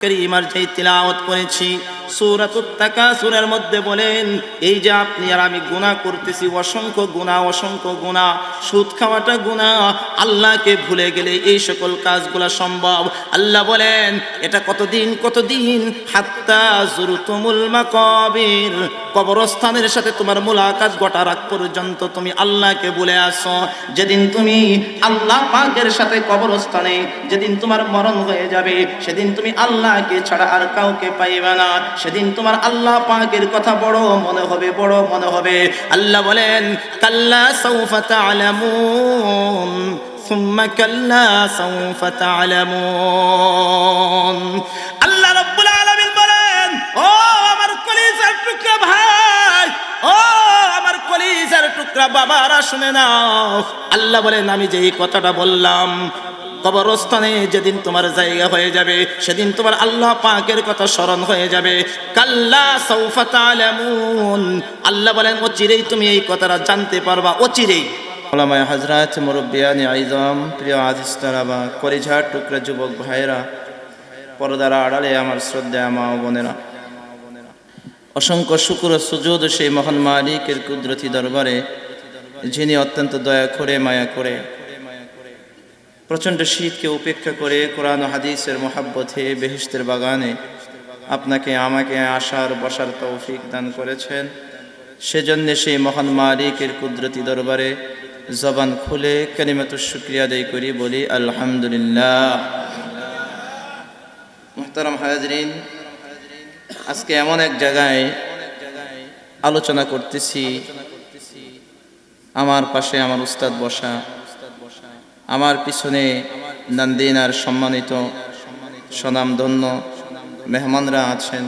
করিমার যেই তিলাওয়াত করেছি সূরাতুত তাকাসুরের মধ্যে বলেন, এই যে আপনি আর আমি গুনাহ করতেছি, অসংখ্য গুনাহ অসংখ্য গুনাহ, সুদ খাওয়াটা গুনাহ, আল্লাহকে ভুলে গেলে এই সকল কাজগুলো সম্ভব? আল্লাহ বলেন, এটা কতদিন কতদিন? হাত্তা জুরতুমুল মাকাবির। কবরস্থানের সাথে তোমার মুলাকাত গোটা রাখ পর্যন্ত তুমি আল্লাহকে ভুলে আসো যেদিন তুমি আল্লাহ পাকের সাথে কবরস্থানে, যেদিন তোমার মরণ হয়ে যাবে, সেদিন তুমি আল্লাহকে ছাড়া আর কাউকে পাইবে না। সেদিন তোমার আল্লাহ পাকের কথা বড় মনে হবে বড় মনে হবে আল্লাহ বলেন কাল্লা সৌফা তালামুন ثم كلا سوف تعلمون আল্লাহ রাব্বুল আলামিন বলেন ও আমার কলিজার টুকরা ভাই ও আমার কলিজার টুকরা বাবারা শুনে নাও আল্লাহ বলেন আমি যে এই কথাটা বললাম কবরস্থানে যেদিন তোমার জায়গা হয়ে যাবে, সেদিন তোমার আল্লাহ পাকের কথা স্মরণ হয়ে যাবে। কাল্লা সৌফা তালামুন আল্লাহ বলেন, অচিরেই তুমি এই কথাটা জানতে পারবা, অচিরেই। ওলামায় হাজরাত মুরব্বিয়ানি আইজম, প্রিয় আজিজ তারাবা কলিঝার টুকরা যুবক ভাইয়েরা, পরদারা আড়ালে আমার শ্রদ্ধা মা ও বোনেরা, অসংখ্য শুকুর সুযোগ সেই মহান মালিকের কুদরতি দরবারে, যিনি অত্যন্ত দয়া করে, মায়া করে প্রচণ্ড শীতকে উপেক্ষা করে কোরআন হাদিসের মহাব্বতে বেহিস্তের বাগানে আপনাকে, আমাকে আসার, বসার তৌফিক দান করেছেন। সেজন্য সেই মহান মালিকের কুদরতি দরবারে জবান খুলে কালিমাত শুক্রিয়া আদায় করি, বলি আলহামদুলিল্লাহ। মুহতারাম হাজরিন আজকে এমন এক জায়গায় আলোচনা করতেছি। আমার পাশে আমার উস্তাদ বসা। আমার পিছনে নান্দিনার সম্মানিত স্বনামধন্য মেহমানরা আছেন,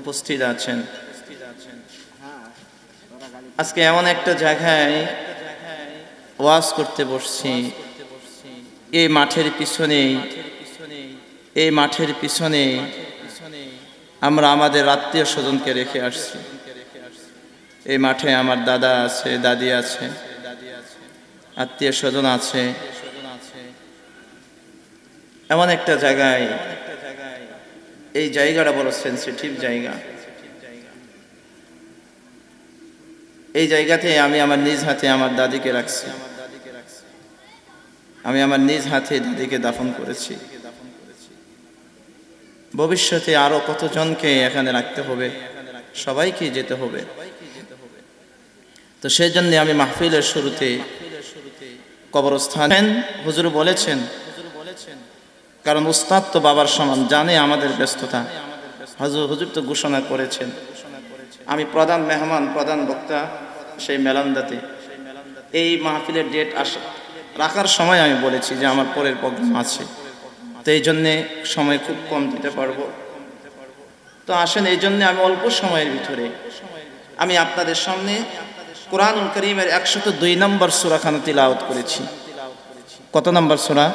উপস্থিত আছেন। আজকে এমন একটা জায়গায় ওয়াজ করতে বসছি। এই মাঠের পিছনে এই মাঠের পিছনে আমরা আমাদের আত্মীয় স্বজনকে রেখে আসছি। এই মাঠে আমার দাদা আছে, দাদি আছে। আত্মীয় স্বজন আছে। এমন একটা জায়গায় এই জায়গাটা বড় সেন্সিটিভ জায়গা। এই জায়গাতে আমি আমার নিজ হাতে আমার দাদিকে রাখছি। আমি আমার নিজ হাতে দাদিকে দাফন করেছি। ভবিষ্যতে আরও কতজনকে এখানে রাখতে হবে? সবাইকে যেতে হবে। তো সেই জন্য আমি মাহফিলের শুরুতে কবরস্থান হুজুর বলেছেন, কারণ উস্তাদ তো বাবার সমান, জানে আমাদের ব্যস্ততা। হুজুর হুজুর তো ঘোষণা করেছেন। আমি প্রধান মেহমান, প্রধান বক্তা সেই মেলান্দাতে। এই মাহফিলের ডেট আসা। রাখার সময় আমি বলেছি যে আমার পরের প্রোগ্রাম আছে। তো এই জন্যে সময় খুব কম দিতে পারব। তো আসেন, এই জন্যে আমি অল্প সময়ের ভিতরে। আমি আপনাদের সামনে কোরআনুল করিমের একশত দুই নম্বর সুরাখানা তিলাওয়াত করেছি। কত নম্বর সুরা?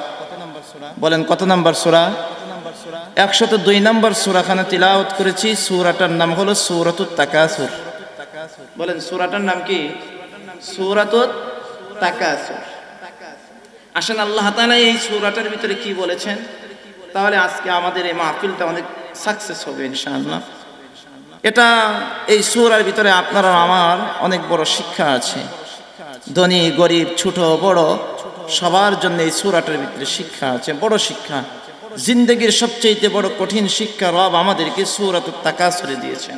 বলেন, কত নম্বর সুরা? একশত দুই নম্বর সুরাখানা তিলাওয়াত করেছি, সুরাটার নাম হলো সুরাতুত তাকাসুর। বলেন, সুরাটার নাম কি? সুরাতুত তাকাসুর। আসেন, আল্লাহ তাআলা এই সুরাটার ভিতরে কি বলেছেন? তাহলে আজকে আমাদের এই মাহফিলটা অনেক সাকসেস হবে, ইনশাআল্লাহ। এটা এই সুরার ভিতরে আপনার আমার অনেক বড় শিক্ষা আছে। ধনী, গরিব, ছোট, বড়, সবার জন্য এই সুরাটার ভিতরে শিক্ষা আছে, বড় শিক্ষা। জিন্দগির সবচেয়ে বড় কঠিন শিক্ষা রব আমাদেরকে সুরাত তাকাসুরে দিয়েছেন।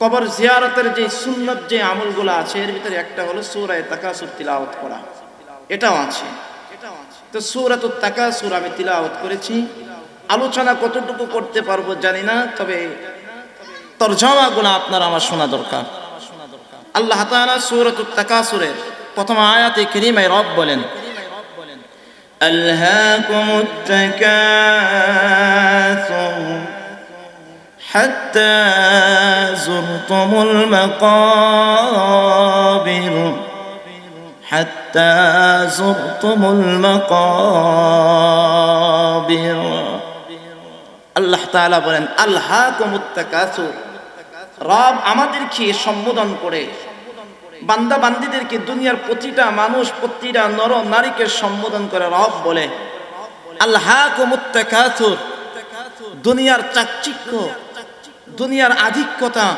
কবর জিয়ারতের যে সুন্নত, যে আমলগুলো আছে, এর ভিতরে একটা হলো সুরায় তাকাসুর তিলাওয়াত করা। এটাও আছে। তো সুরাত তাকাসুর আমি তিলাওয়াত করেছি। আলোচনা কতটুকু করতে পারব জানি না, তবে তরজমাগুলো আপনার আমার শোনা দরকার আল্লাহ তাআলা সূরাতুত তাকাসুরের প্রথম আয়াতে কারীমায় রব বলেন ألهاكم التكاثر حتى زرتم المقابر حتى زرتم المقابر আল্লাহ তাআলা বলেন আল্লাহ কমুত্তাকাসুর রব আমাদেরকে সম্বোধন করে। বান্দা বান্দিদেরকে দুনিয়ার প্রতিটা মানুষ, প্রতিটা নর নারীকে সম্বোধন করে রব বলে। আল্লাহ দুনিয়ার চাকচিক্য, দুনিয়ার আধিক্যতা,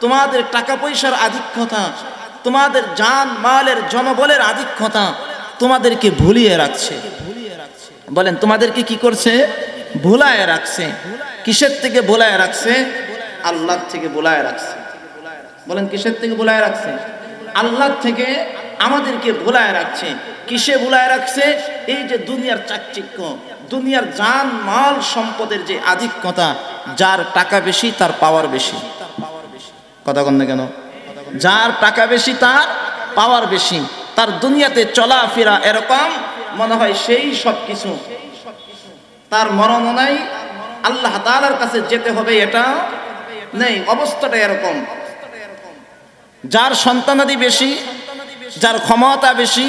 তোমাদের টাকা পয়সার আধিক্যতা, তোমাদের জান, মালের, জনবলের আধিক্যতা তোমাদেরকে ভুলিয়ে রাখছে। বলেন, তোমাদেরকে কি করছে? ভুলায় রাখছে। কিসের থেকে ভুলায় রাখছে? আল্লাহ থেকে ভুলায় রাখছে। বলেন, কিসের থেকে ভুলায় রাখছে? আল্লাহ থেকে আমাদেরকে ভুলায় রাখছে। কিসে ভুলায় রাখছে? এই যে দুনিয়ার চাকচিক্য, দুনিয়ার জান, মাল, সম্পদের যে আধিক্যতা, যার টাকা বেশি, তার পাওয়ার বেশি। কথা কন কেন? যার টাকা বেশি, তার পাওয়ার বেশি। তার দুনিয়াতে চলাফেরা এরকম, মনে হয় সেই সব কিছু। তার মরণ নাই। আল্লাহ তাআলার কাছে যেতে হবে, এটা নেই, অবস্থাটা এরকম। যার সন্তানাদি বেশি, যার ক্ষমতা বেশি,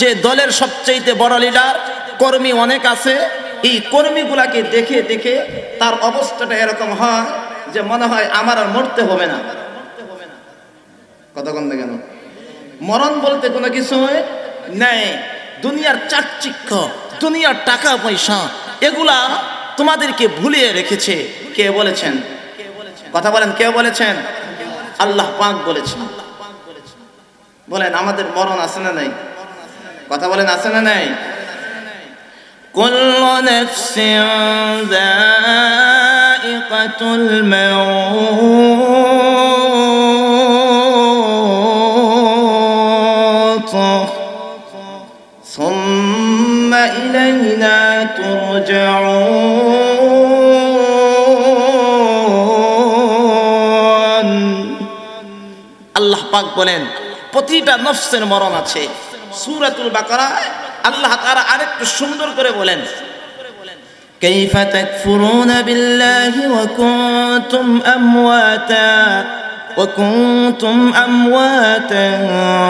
যে দলের সবচেয়ে বড় লিডার কর্মী অনেক আছে, এই কর্মীগুলাকে দেখে দেখে তার অবস্থাটা এরকম হয় যে মনে হয় আমার আর মরতে হবে না। কতক্ষণ কেন মরণ বলতে কোনো কিছু নেই। দুনিয়ার চাকচিক্য, দুনিয়ার টাকা পয়সা এগুলা তোমাদেরকে ভুলিয়ে রেখেছে, কে বলেছেন? কথা বলেন কে বলেছেন আল্লাহ পাক বলেছেন বলেন আমাদের মরণ আছে না নাই কথা বলেন আছে না নাই كل نفس ذائقة الموت ثم إلينا ترجعون পাক বলেন প্রতিটা নফসের মরণ আছে সূরাতুল বাকারায় আল্লাহ তাআলা আরেকটু সুন্দর করে বলেন كيف تكفرون بالله وكنتم أمواتا وكنتم أمواتا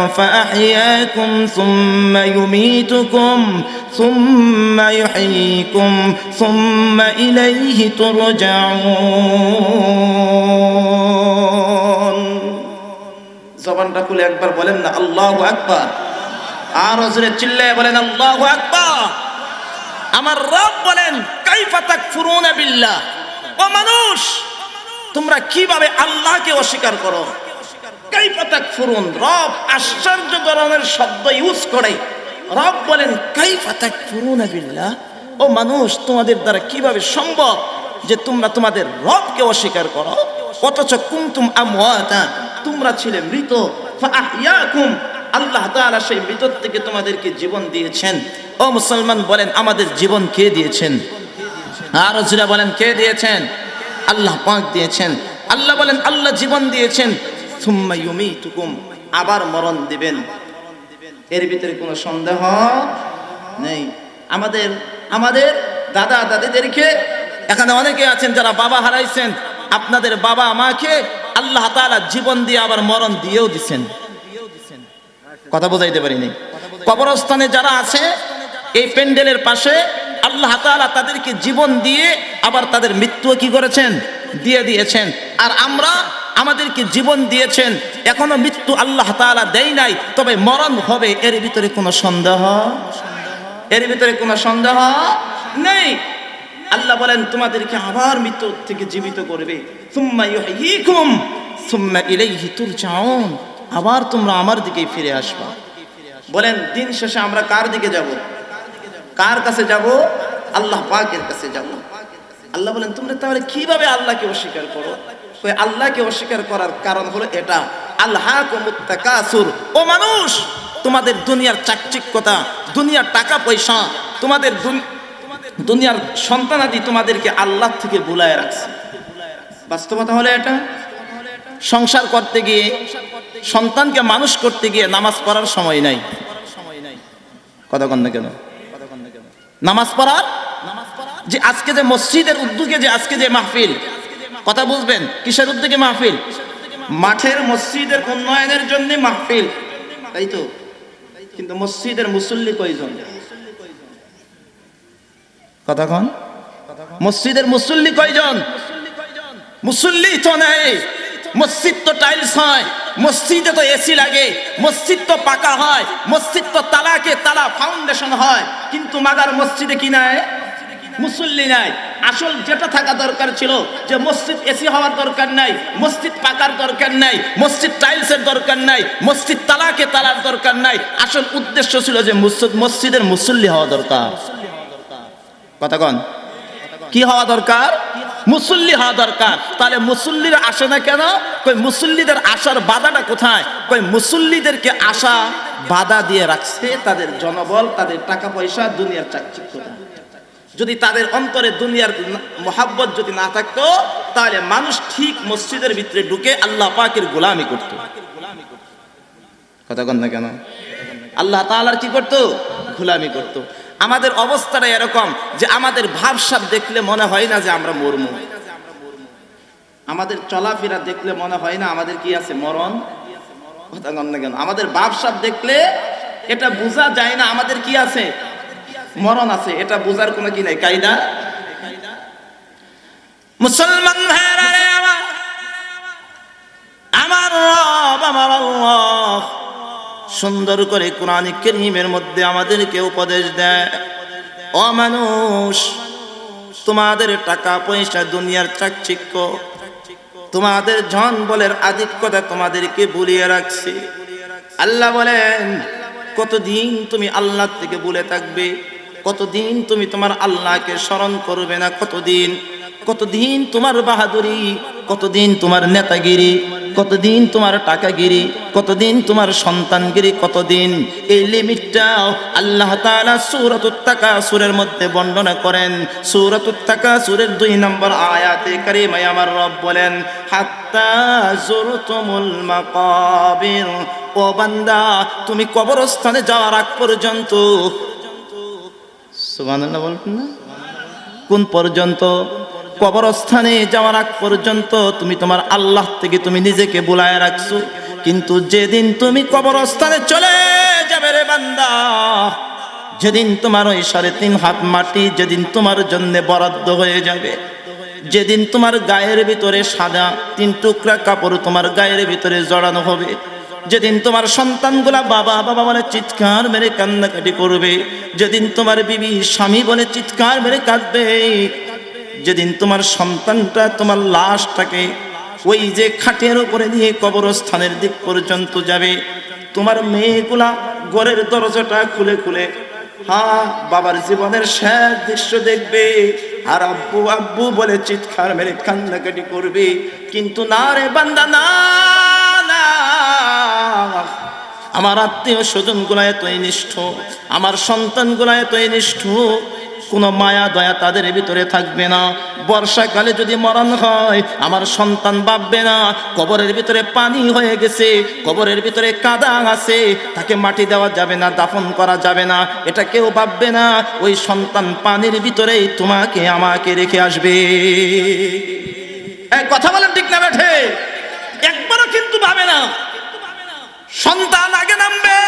فأحياكم ثم يميتكم ثم يحييكم ثم إليه ترجعون খুলে একবার বলেন না, আল্লাহু আকবার। আর হজরে চিল্লায় বলেন, আল্লাহু আকবার। আমার রব বলেন, কাইফা তাকফুরুনা বিল্লাহ। ও মানুষ, তোমরা কীভাবে আল্লাহকে অস্বীকার করো? কাইফা তাকফুরুন, রব আশ্চর্য ধরনের শব্দ ইউজ করে। রব বলেন, কাইফা তাকফুরুনা বিল্লাহ। ও মানুষ, তোমাদের দ্বারা কীভাবে সম্ভব যে তোমরা তোমাদের রবকে অস্বীকার করো? অথচ কুমতুম আমওয়াতা, তোমরা ছিলে মৃত আল্লাহ তাআলা সেই মৃত থেকে তোমাদেরকে জীবন দিয়েছেন। ও মুসলমান, বলেন আমাদের জীবন কে দিয়েছেন? আর জুরা বলেন, কে দিয়েছেন? আল্লাহ পাক দিয়েছেন। আল্লাহ বলেন, আল্লাহ জীবন দিয়েছেন। আবার মরণ দিবেন। এর ভিতরে কোনো সন্দেহ নেই। আমাদের আমাদের দাদা দাদিদেরকে এখানে অনেকে আছেন যারা বাবা হারাইছেন। আপনাদের বাবা মাকে আল্লাহ তাআলা জীবন দিয়ে আবার মরণ দিয়েও দিছেন। কথা বোঝাইতে পারিনি। কবরস্থানে যারা আছে, এই প্যান্ডেলের পাশে আল্লাহ তাআলা তাদেরকে জীবন দিয়ে আবার তাদের মৃত্যু কি করেছেন? দিয়ে দিয়েছেন। আর আমরা আমাদেরকে জীবন দিয়েছেন। এখনও মৃত্যু আল্লাহ তাআলা দেয় নাই, তবে মরণ হবে, এর ভিতরে কোনো সন্দেহ? এর ভিতরে কোনো সন্দেহ নেই? আল্লাহ বলেন, তোমাদেরকে আবার মৃত্যু থেকে জীবিত করবে। আবার তোমরা আমার দিকে ফিরে আসবা। বলেন, দিন শেষে আমরা কার দিকে যাব? কার কাছে যাব? আল্লাহ পাকের কাছে যাব। আল্লাহ বলেন, তোমরা তাহলে কীভাবে আল্লাহকে অস্বীকার করো? আল্লাহকে অস্বীকার করার কারণ হলো এটা আল্লাহ ও মানুষ, তোমাদের দুনিয়ার চাকচিক্যতা, দুনিয়ার টাকা পয়সা, তোমাদের দুনিয়ার সন্তানাদি তোমাদেরকে আল্লাহ থেকে বুলায় রাখছে। বাস্তবতা হলো এটা। সংসার করতে গিয়ে, সন্তানকে মানুষ করতে গিয়ে নামাজ পড়ার সময় নাই। কথা কন কেন? নামাজ পড়ার? যে আজকে যে মসজিদের উদ্যোগে যে আজকে যে মাহফিল, কথা বুঝবেন কিসের উদ্যোগে মাহফিল? মাঠের মসজিদের উন্নয়নের জন্য মাহফিল। তাই তো? কিন্তু মসজিদের মুসল্লি কয়জন? কন মসজিদের মুসল্লি কয়জন? মুসল্লি তো নেই। মসজিদ তো টাইলস হয়। মসজিদে তো এসি লাগে। মসজিদ তো পাকা হয়। মসজিদ তো তালাকে তালা ফাউন্ডেশন হয়। কিন্তু মাগার মসজিদে কি নাই? মুসল্লি নাই। আসল যেটা থাকা দরকার ছিল যে মসজিদ এসি হওয়ার দরকার নাই, মসজিদ পাকার দরকার নাই, মসজিদ টাইলসের দরকার নাই, মসজিদ তালাকে তালার দরকার নাই। আসল উদ্দেশ্য ছিল যে মসজিদ মসজিদের মুসল্লি হওয়া দরকার। কথা কন কি হওয়া দরকার? মুসল্লি হওয়া দরকার। তাহলে মুসল্লিরা আসে না কেন? কই মুসল্লিদের আসার বাধাটা কোথায়? কই মুসল্লিদেরকে আসা বাধা দিয়ে রাখছে তাদের জনবল, তাদের টাকা পয়সা, দুনিয়ার চাকচিক্যতা। যদি তাদের অন্তরে দুনিয়ার মোহাব্বত যদি না থাকতো, তাহলে মানুষ ঠিক মসজিদের ভিতরে ঢুকে আল্লাহ পাকের গোলামি করত। কথা কন না কেন? আল্লাহ তাআলার কি করতো? গোলামি করতো। আমাদের অবস্থাটা এরকম যে আমাদের ভাবসাব দেখলে মনে হয় না যে আমরা মরমু। আমাদের চলাফেরা দেখলে মনে হয় না আমাদের কি আছে মরণ? কন আমাদের ভাবসাব দেখলে এটা বোঝা যায় না আমাদের কি আছে? মরণ আছে। এটা বোঝার কোনো কি নাই? কায়দা? মুসলমান ভাইরা সুন্দর করে কোরআন করিমের মধ্যে আমাদেরকে উপদেশ দেয়। ও মানুষ, তোমাদের টাকা পয়সা দুনিয়ার চাকচিক্য, তোমাদের জন বলের আধিক্যতা তোমাদেরকে ভুলিয়ে রাখছি। আল্লাহ বলেন, কতদিন তুমি আল্লাহ থেকে ভুলে থাকবে? কতদিন তুমি তোমার আল্লাহকে স্মরণ করবে না? কতদিন? কতদিন তোমার বাহাদুরি? কতদিন তোমার নেতাগিরি? কতদিন তোমার টাকাগিরি, কতদিন তোমার সন্তানগিরি, কতদিন এই লিমিটটাও আল্লাহ তাআলা সূরাতুত সুরের মধ্যে বর্ণনা করেন। সূরাতুত সুরের দুই নম্বর আয়াতে কারিমায় আমার রব বলেন, হাত্তা জুরতুমুল মাকাবির। ও বান্দা, তুমি কবরস্থানে যাওয়ার আগ পর্যন্ত সুবহানাল্লাহ বলবেন না। কোন পর্যন্ত? কবরস্থানে যাওয়ার আগ পর্যন্ত তুমি তোমার আল্লাহ থেকে তুমি নিজেকে বুলায় রাখছো। কিন্তু যেদিন তুমি কবরস্থানে চলে যাবে রে বান্দা, যেদিন তোমার ওই সাড়ে তিন হাত মাটি, যেদিন তোমার জন্য বরাদ্দ হয়ে যাবে, যেদিন তোমার গায়ের ভিতরে সাদা তিন টুকরা কাপড় তোমার গায়ের ভিতরে জড়ানো হবে, যেদিন তোমার সন্তানগুলা বাবা বাবা বলে চিৎকার মেরে কান্নাকাটি করবে, যেদিন তোমার বিবি স্বামী বলে চিৎকার মেরে কাঁদবে যেদিন তোমার সন্তানটা, তোমার লাশটাকে ওই যে খাটের উপরে নিয়ে কবরস্থানের দিক পর্যন্ত যাবে, তোমার মেয়েগুলা ঘরের দরজাটা খুলে খুলে, হা, বাবার জীবনের শেষ দৃশ্য দেখবে। আর আব্বু আব্বু, বলে চিৎকার মেরে কান্নাকাটি করবে। কিন্তু না রে বান্দা, না আমার আত্মীয় স্বজনগুলা এতই নিষ্ঠ, আমার সন্তানগুলা এতই নিষ্ঠ কোনো মায়া, দয়া তাদের ভিতরে থাকবে না। বর্ষাকালে যদি মরণ হয়, আমার সন্তান ভাববে না। কবরের ভিতরে পানি হয়ে গেছে, কবরের ভিতরে কাদা আছে, তাকে মাটি দেওয়া যাবে না, দাফন করা যাবে না। এটা কেউ ভাববে না, ওই সন্তান পানির ভিতরেই তোমাকে, আমাকে রেখে আসবে। কথা বলেন ঠিক না বেঠে? একবারও কিন্তু ভাবে না। সন্তান আগে নামবে,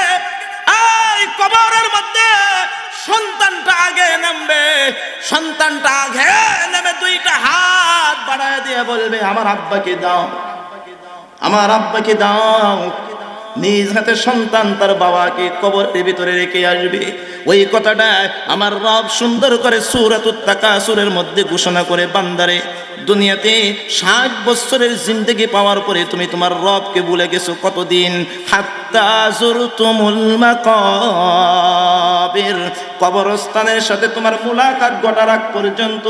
এই কবরের মধ্যে সন্তানটা আগে নামবে, সন্তানটা আগে নেমে দুইটা হাত বাড়ায় দিয়ে বলবে, আমার আব্বাকে দাও, আমার আব্বাকে দাও। নিজ হাতে সন্তান তার বাবাকে কবরের ভিতরে রেখে আসবে। ওই কথাটা আমার রব সুন্দর করে সুরাতুত তাকাসুরের মধ্যে ঘোষণা করে, বান্দারে, দুনিয়াতে ষাট বছরের জিন্দগি পাওয়ার পরে তুমি তোমার রবকে ভুলে গেছো কতদিন? হাত্তা জুরতুমুল মাকাবির। কবরস্থানের সাথে তোমার মুলাকাত ঘটার আগ পর্যন্ত,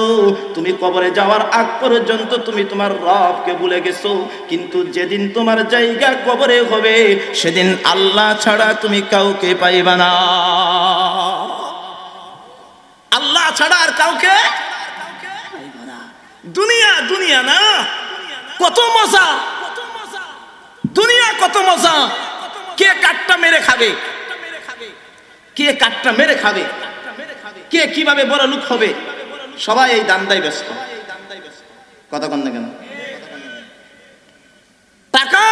তুমি কবরে যাওয়ার আগ পর্যন্ত তুমি তোমার রবকে ভুলে গেছো। কিন্তু যেদিন তোমার জায়গা কবরে হবে, সেদিন আল্লাহ ছাড়া তুমি কাউকে পাইবা না। আল্লাহ ছাড়া আর কাউকে। দুনিয়া দুনিয়া না। কত মজা। দুনিয়া কত মজা। কে কাঠটা মেরে খাবে? কে কাঠটা মেরে খাবে? কে কীভাবে বড় লোক হবে? সবাই এই দান্দায় ব্যস্ত। কথা কন কেন? টাকা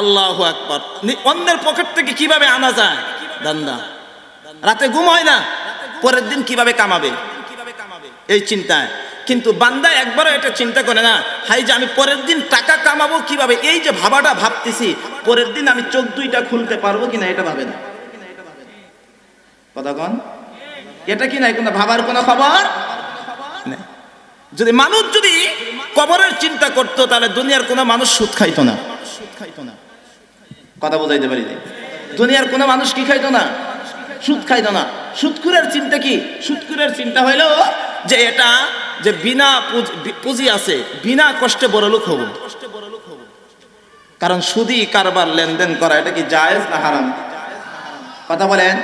আল্লাহ আকবর। অন্যের পকেট থেকে কীভাবে আনা যায়? দান্দা। রাতে ঘুম হয় না? পরের দিন কীভাবে কামাবে? এই চিন্তায়। কিন্তু বান্দা একবারও এটা চিন্তা করে না হাই যে আমি পরের দিন টাকা কামাবো কীভাবে? এই যে ভাবাটা ভাবতেছি পরের দিন আমি চোখ দুইটা খুলতে পারব কিনা এটা ভাবে না। কথা কন? এটা কি নাই কোনো ভাবার কোনো খবর? যদি মানুষ যদি কবরের চিন্তা করতো তাহলে দুনিয়ার কোনো মানুষ সুদ খাইতো না। কথা বোঝাইতে পারি। দুনিয়ার কোনো মানুষ কি খাইতো না? সুদ খাইতো না। সুদকুরের চিন্তা কি? সুদকুরের চিন্তা হইল যে এটা যে বিনা পুঁজি- আছে, বিনা কষ্টে বড় লোক হব। কারণ সুদি কারবার লেনদেন করা, এটা কি জায়েজ না হারাম? কথা বলেন?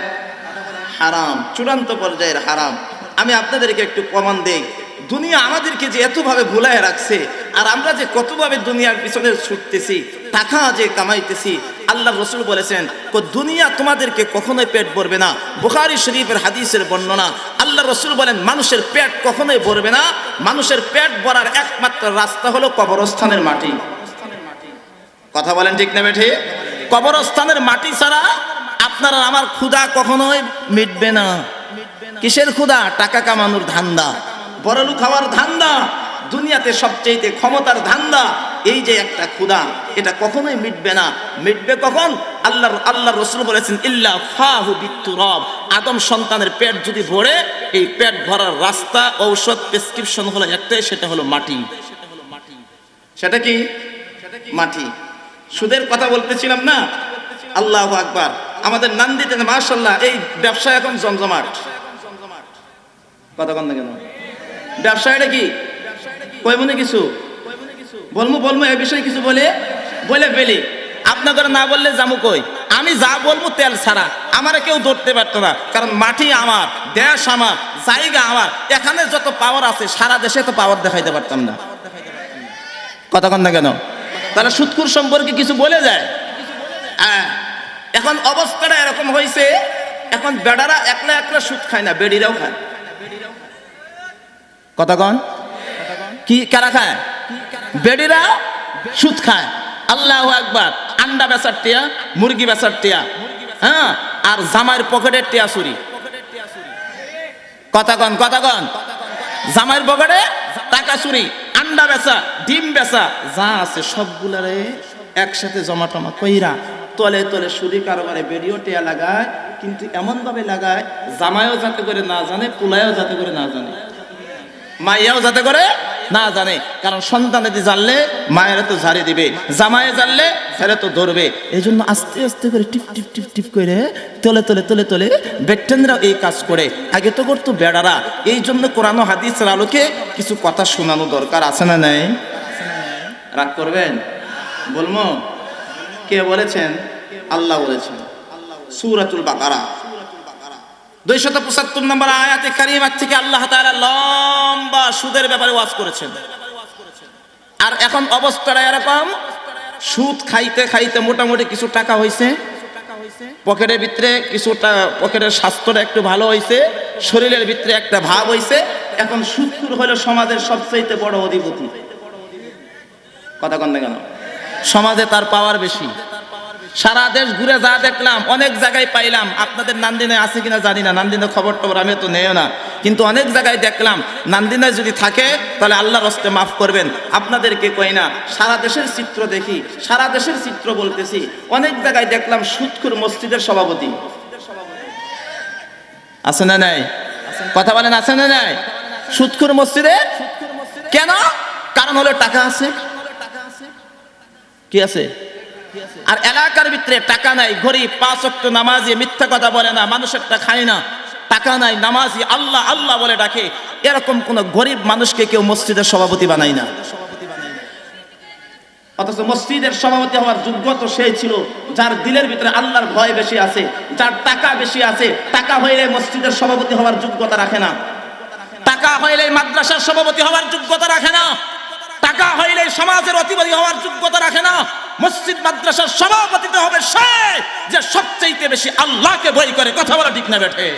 হারাম। চূড়ান্ত পর্যায়ের হারাম। আমি আপনাদেরকে একটু প্রমাণ দেই। দুনিয়া আমাদেরকে যে এতভাবে ভুলায় রাখছে, আর আমরা যে কতভাবে দুনিয়ার পিছনে ছুটতেছি, টাকা যে কামাইতেছি, আল্লাহ রসুল বলেছেন দুনিয়া তোমাদেরকে কখনোই পেট ভরবে না। বুখারি শরীফের হাদিসের বর্ণনা, আল্লাহ রসুল বলেন, মানুষের পেট কখনোই ভরবে না। মানুষের পেট ভরার একমাত্র রাস্তা হলো কবরস্থানের মাটি। কথা বলেন ঠিক না বেঠে? কবরস্থানের মাটি ছাড়া আপনার আমার ক্ষুধা কখনোই মিটবে না। কিসের ক্ষুধা? টাকা কামানোর ধান্দা। বড়লু খাওয়ার ধান্দা, দুনিয়াতে সবচেয়ে ক্ষমতার ধান্দা, এই যে একটা ক্ষুদা এটা কখনোই মিটবে না। মিটবে কখন? আল্লাহ আল্লাহ রসুল বলেছেন, ইল্লা ফাহু বিত্তুরব। আদম সন্তানের পেট যদি ভরে, এই পেট ভরার রাস্তা, ঔষধ, প্রেসক্রিপশন হলো একটাই, সেটা হলো মাটি। সেটা কি? মাটি। সুদের কথা বলতেছিলাম না? আল্লাহ আকবার। আমাদের নান্দিতে মাশাল্লাহ এই ব্যবসা এখন জমজমাট। কথা কন না কেন ব্যবসা এটা কি? কই মনে কিছু? বলব বলব এই বিষয়ে কিছু বলে বলে ফেলি। আপনাদের না বললে যাব কই? আমি যা বলব তেল ছাড়া। আমারে কেউ ধরতে পারতো না, কারণ মাটি আমার, দেশ আমার, জায়গা আমার। এখানে যত পাওয়ার আছে, সারা দেশে তো পাওয়ার দেখাইতে পারতাম না। কথা কন না কেন? তাহলে সুৎকুর সম্পর্কে কিছু বলে যায়? হ্যাঁ। এখন অবস্থাটা এরকম হয়েছে এখন বেড়ারা একলা একলা সুদ খায় না, বেড়িরাও খায়। কথা কন? কি কারা খায়? বেড়িরা সুদ খায়। আল্লাহ একবার আন্ডা বেচার টিয়া, মুরগি বেচার টিয়া হ্যাঁ? আর জামাইয়ের পকেটের টিয়া চুরি। কথা কন কথা কন? জামাইয়ের পকেটে টাকা চুরি, আন্ডা বেচা, ডিম বেচা, যা আছে সবগুলারে একসাথে জমা টমা কইরা তলে তলে সুদি কারবারে বেরিয়েও টেয়া লাগায়, কিন্তু এমন ভাবে লাগায়, জামাইও যাতে করে না জানে পোলায়ও যাতে করে না জানে। মাইয়াও যাতে করে না জানে। কারণ সন্তান যদি জানলে, মায়েরা তো ঝাড়ি দিবে। জামায়ে জানলে ফেরে তো ধরবে। এই জন্য আস্তে আস্তে করে টিপ টিপ টিপ টিপ করে তলে তলে তলে তলে বেটেনরা এই কাজ করে। আগে তো করতো বেড়ারা। এই জন্য কোরআন হাদিসের আলোকে কিছু কথা শোনানো দরকার, আছে না নাই? রাগ করবেন? বলব? কে বলেছেন? আল্লাহ বলেছেন। সুরাতুল বাকারা। দুইশত পঁচাত্তর নম্বর আয়াতে কারিমার থেকে আল্লাহ তাআলা লম্বা সুদের ব্যাপারে ওয়াজ করেছেন। আর এখন অবস্থাটা এরকম, সুদ খাইতে খাইতে মোটামুটি কিছু টাকা হয়েছে পকেটের ভিতরে কিছুটা, পকেটের স্বাস্থ্যটা একটু ভালো হয়েছে শরীরের ভিতরে একটা ভাব হয়েছে এখন সুদকুর হলো সমাজের সবচাইতে বড় অধিপতি। কথা কন কেন? সমাজে তার পাওয়ার বেশি। সারা দেশ ঘুরে যা দেখলাম, অনেক জায়গায় পাইলাম। আপনাদের নান্দিনে আছে কিনা জানি না, নান্দিনে খবর টবর আমি তো নেও না। কিন্তু অনেক জায়গায় দেখলাম, নান্দিনে যদি থাকে, তাহলে আল্লাহ রস্তে মাফ করবেন। আপনাদেরকে কই না, সারা দেশের চিত্র দেখি, সারা দেশের চিত্র বলতেছি। অনেক জায়গায় দেখলাম সুৎখুর মসজিদের সভাপতি। আছে না নাই? কথা বলেন, আছে না নাই? সুৎখুর মসজিদে? কেন? কারণ হলো টাকা আছে। কি আছে? আর এলাকার ভিতরে টাকা নাই, গরিব, পাঁচ অক্ট নামাজি, মিথ্যা কথা বলে না মানুষেরটা খায় না। টাকা নাই, নামাজি, আল্লাহ আল্লাহ বলে ডাকে। এরকম কোন গরিব মানুষকে কেউ মসজিদের সভাপতি বানায় না। অথচ মসজিদের সভাপতি হওয়ার যোগ্য তো সেই ছিল, যার দিলের ভিতরে আল্লাহর ভয় বেশি আছে, যার টাকা বেশি আছে। টাকা হইলে মসজিদের সভাপতি হওয়ার যোগ্যতা রাখে না। টাকা হইলে মাদ্রাসার সভাপতি হওয়ার যোগ্যতা রাখে না। টাকা হইলে সমাজের অতিবাদী হওয়ার যোগ্যতা রাখে না। মসজিদ, মাদ্রাসার সভাপতিতে হবে সে যে সবচেয়ে বেশি আল্লাহকে বই করে। কথা বলা ঠিক না, বেঠে।